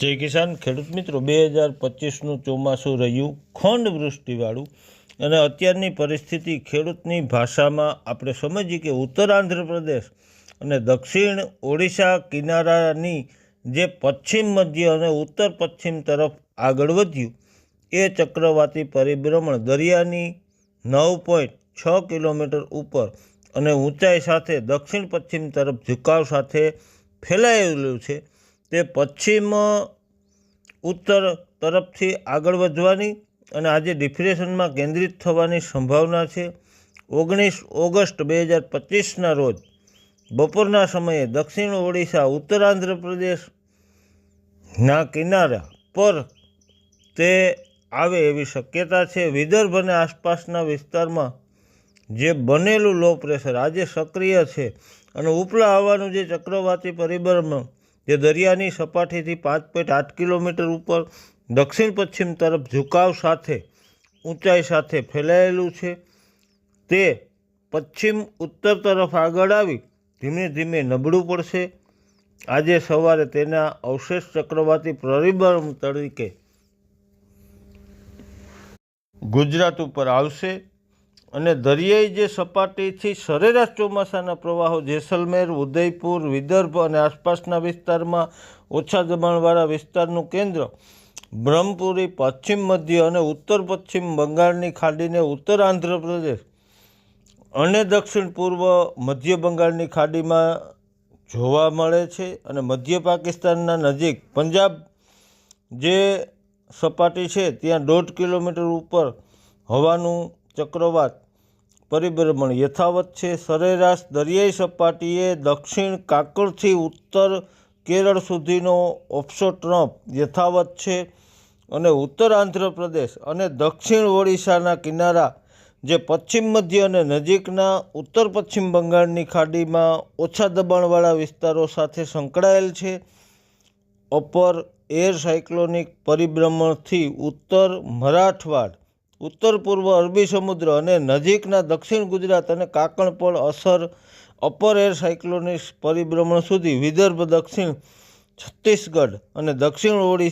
જય કિસાન. ખેડૂત મિત્રો, બે હજાર પચીસનું ચોમાસું રહ્યું. ખંડ વૃષ્ટિવાળું. અને અત્યારની પરિસ્થિતિ ખેડૂતની ભાષામાં આપણે સમજીએ કે ઉત્તર આંધ્રપ્રદેશ અને દક્ષિણ ઓડિશા કિનારાની જે પશ્ચિમ મધ્ય અને ઉત્તર પશ્ચિમ તરફ આગળ વધ્યું, એ ચક્રવાતી પરિભ્રમણ દરિયાની નવ પોઈન્ટ છ કિલોમીટર ઉપર અને ઊંચાઈ સાથે દક્ષિણ પશ્ચિમ તરફ ઝુકાવ સાથે ફેલાયેલું છે. તે પશ્ચિમ, ઉત્તર તરફથી આગળ વધવાની અને આજે ડિપ્રેશનમાં કેન્દ્રિત થવાની સંભાવના છે. ઓગણીસ ઓગસ્ટ બે હજાર પચીસના રોજ બપોરના સમયે દક્ષિણ ઓડિશા, ઉત્તર આંધ્રપ્રદેશના કિનારા પર તે આવે એવી શક્યતા છે. વિદર્ભ અને આસપાસના વિસ્તારમાં જે બનેલું લો પ્રેશર આજે સક્રિય છે અને ઉપલા આવવાનું જે ચક્રવાતી પરિભ્રમણ જે દરિયાની સપાટીથી પાંચ પોઈન્ટ આઠ કિલોમીટર ઉપર દક્ષિણ પશ્ચિમ તરફ ઝુકાવ સાથે, ઊંચાઈ સાથે ફેલાયેલું છે. તે પશ્ચિમ ઉત્તર તરફ આગળ આવી ધીમે ધીમે નબળું પડશે. આજે સવારે તેના અવશેષ ચક્રવાતી પરિભ્રમણ તરીકે ગુજરાત ઉપર આવશે. અને દરિયાઈ જે સપાટીથી સરેરાશ ચોમાસાના પ્રવાહો જેસલમેર, ઉદયપુર, વિદર્ભ અને આસપાસના વિસ્તારમાં ઓછા દબાણવાળા વિસ્તારનું કેન્દ્ર બ્રહ્મપુરી, પશ્ચિમ મધ્ય અને ઉત્તર પશ્ચિમ બંગાળની ખાડીને ઉત્તર આંધ્રપ્રદેશ અને દક્ષિણ પૂર્વ મધ્ય બંગાળની ખાડીમાં જોવા મળે છે અને મધ્ય પાકિસ્તાનના નજીક પંજાબ જે સપાટી છે, ત્યાં દોઢ કિલોમીટર ઉપર હવાનું ચક્રવાત પરિભ્રમણ યથાવત છે. સરેરાશ દરિયાઈ સપાટીએ દક્ષિણ કાકડથી ઉત્તર કેરળ સુધીનો ઓપ્સો ટ્રમ્પ યથાવત છે અને ઉત્તર આંધ્રપ્રદેશ અને દક્ષિણ ઓડિશાના કિનારા, જે પશ્ચિમ મધ્ય અને નજીકના ઉત્તર પશ્ચિમ બંગાળની ખાડીમાં ઓછા દબાણવાળા વિસ્તારો સાથે સંકળાયેલ છે. અપર એર સાયક્લોનિક પરિભ્રમણથી ઉત્તર મરાઠવાડ ઉત્તર પૂર્વ અરબી સમુદ્ર અને નજીકના દક્ષિણ ગુજરાત અને કાંકણ અસર અપર એર સાયક્લોનિક પરિભ્રમણ સુધી વિદર્ભ દક્ષિણ છત્તીસગઢ અને દક્ષિણ ઓડિશા